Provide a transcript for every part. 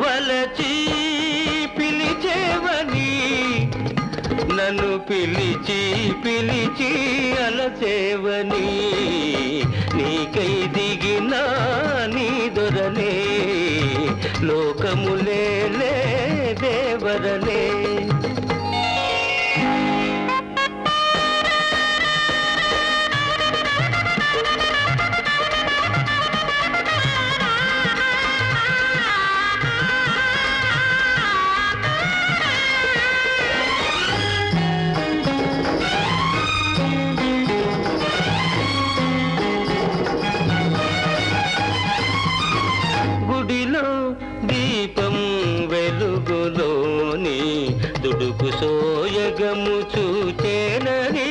వలచి నన్ను పిలిచి పిలిచి అలచేవని నీకై దిగిన నీ దొరనే లోకములే దేవరనే. దీపం వెలుగులోని దుడుకు సోయగము చూచేనని.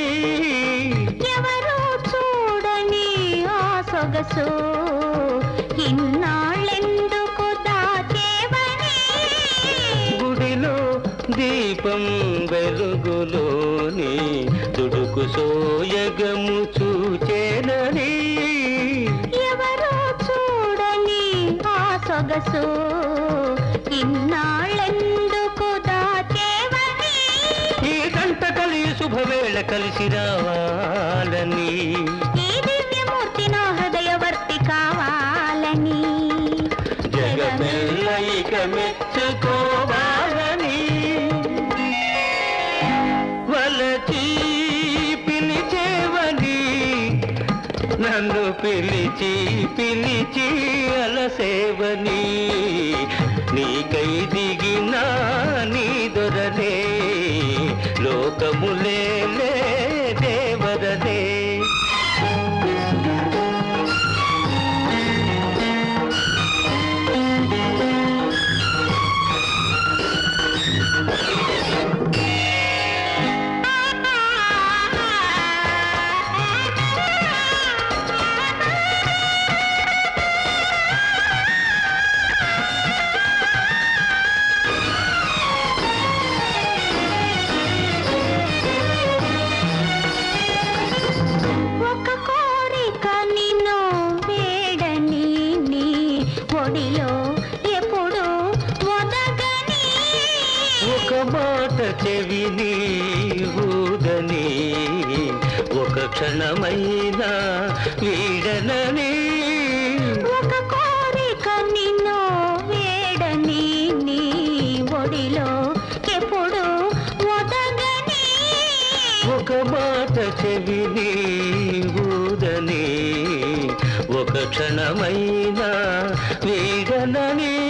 ఎవరో చూడని ఆ సొగసు ఇన్నాళ్ళెందుకు దాచేవని. గుడిలో దీపం వెలుగులోని దుడుకు సోయగము చూచేనని. సొగసు ఇన్నాళ్ళెందుకు దాచేవని? ఈ గంట కలి శుభవేళ కలిసి రావాలని. ఈ దివ్యమూర్తి నా హృదయవర్తి కావాలని. జగమెల్ల ఇక మెచ్చుకోవాలని నన్ను పిలిచి పిలిచి అలసేవని నీకై దిగి ఒక మాట చెవిని ఊదని ఒక క్షణమైనా వీడనని. ఒక కోరిక నిన్ను వేడని నీ ఒడిలో ఎప్పుడు ఒక మాట చెవిని ఊదని ఒక క్షణమైనా వీడనని.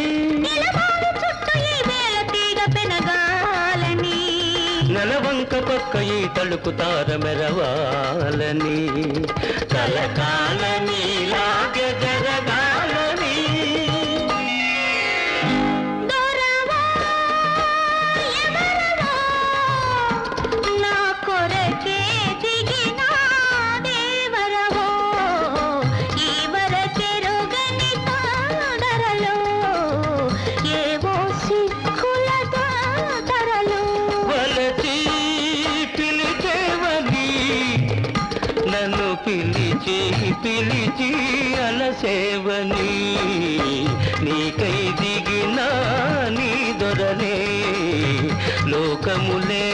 నెలవంక పక్క ఈ తలుకు తార మెరవాలని. కలకాలని లాగే జరగాలని చేయి పిలిచి అలసేవని నీకై దిగినా నీ దొరనే లోకములే